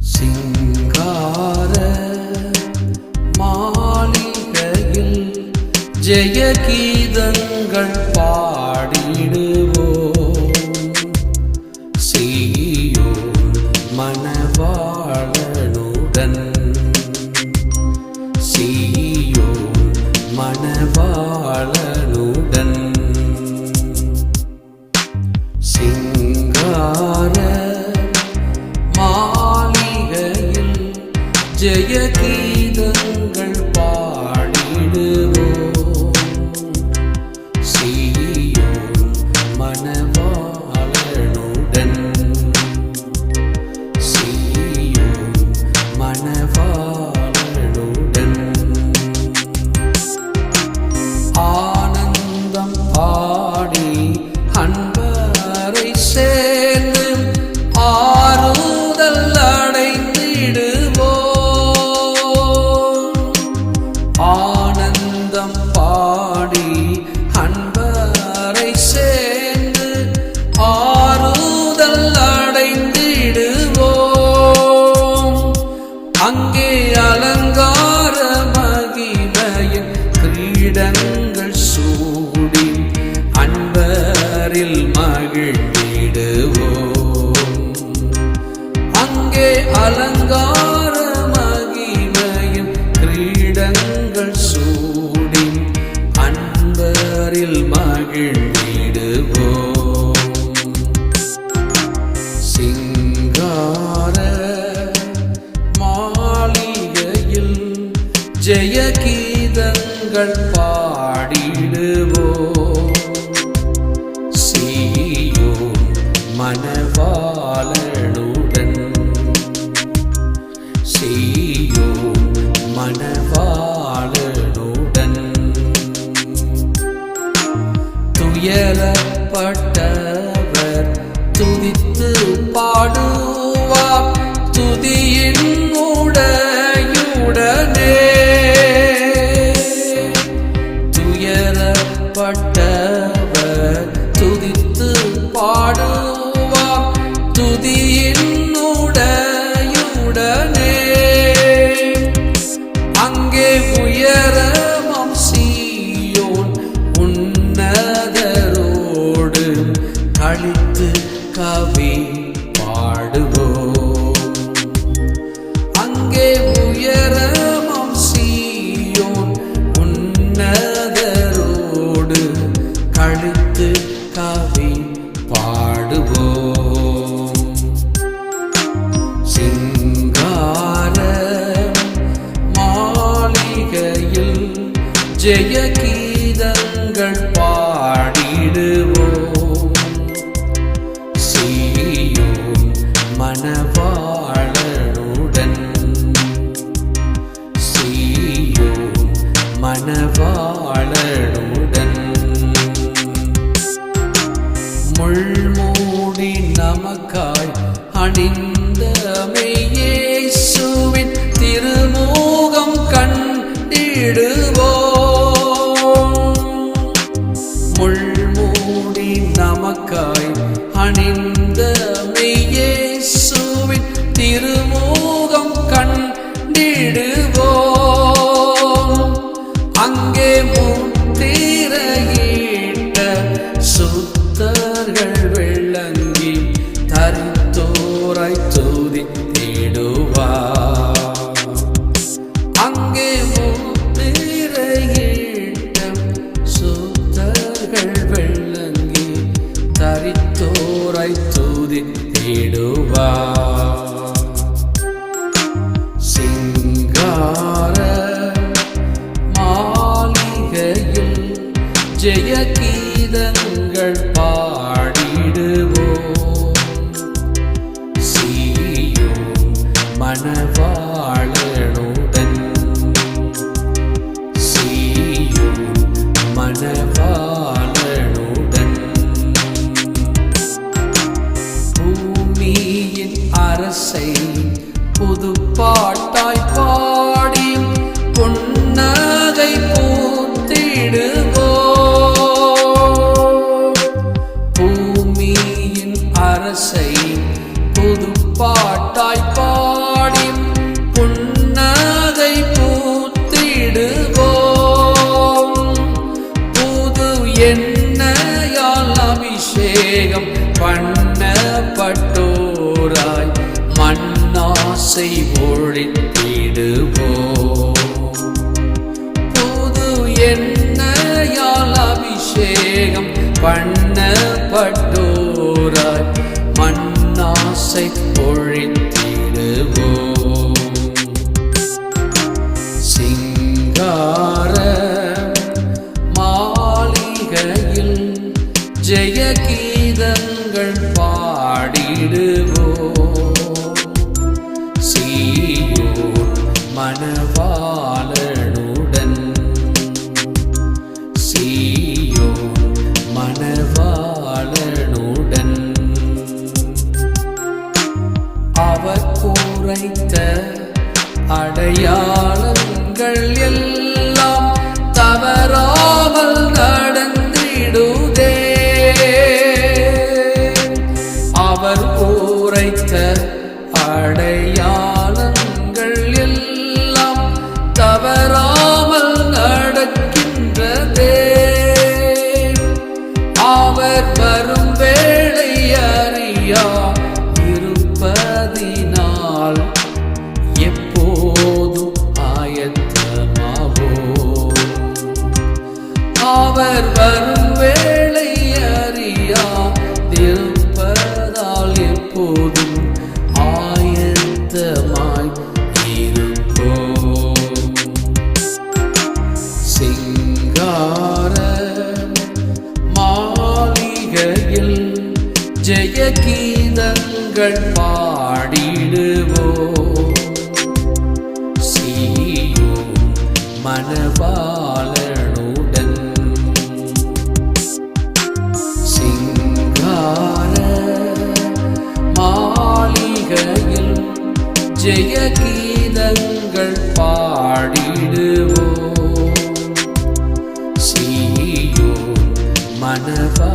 சிங்கார மாளிகையில் ஜெயகீதங்கள் பாடிடுவோம். சீயோ மனவாளனுடன். சீ जयति அலங்கார மகிமையும் கிரீடங்கள் சூடி அன்பரில் மகிழ்ந்திடுவோம். சிங்கார மாளிகையில் ஜெயகீதங்கள் say you never ஆசை ஒழித்திடுவோம் புது எண்ணெயால் அபிஷேகம் பண்ணப்பட்டோராய் மண்ணாசை மணவாளனுடன் சீயோ மணவாளனுடன் அவர் கூரைத்த அடையாளங்கள் எல்லாம் இனிய கீதங்கள் பாடிடுவோம். சீயோ மனவா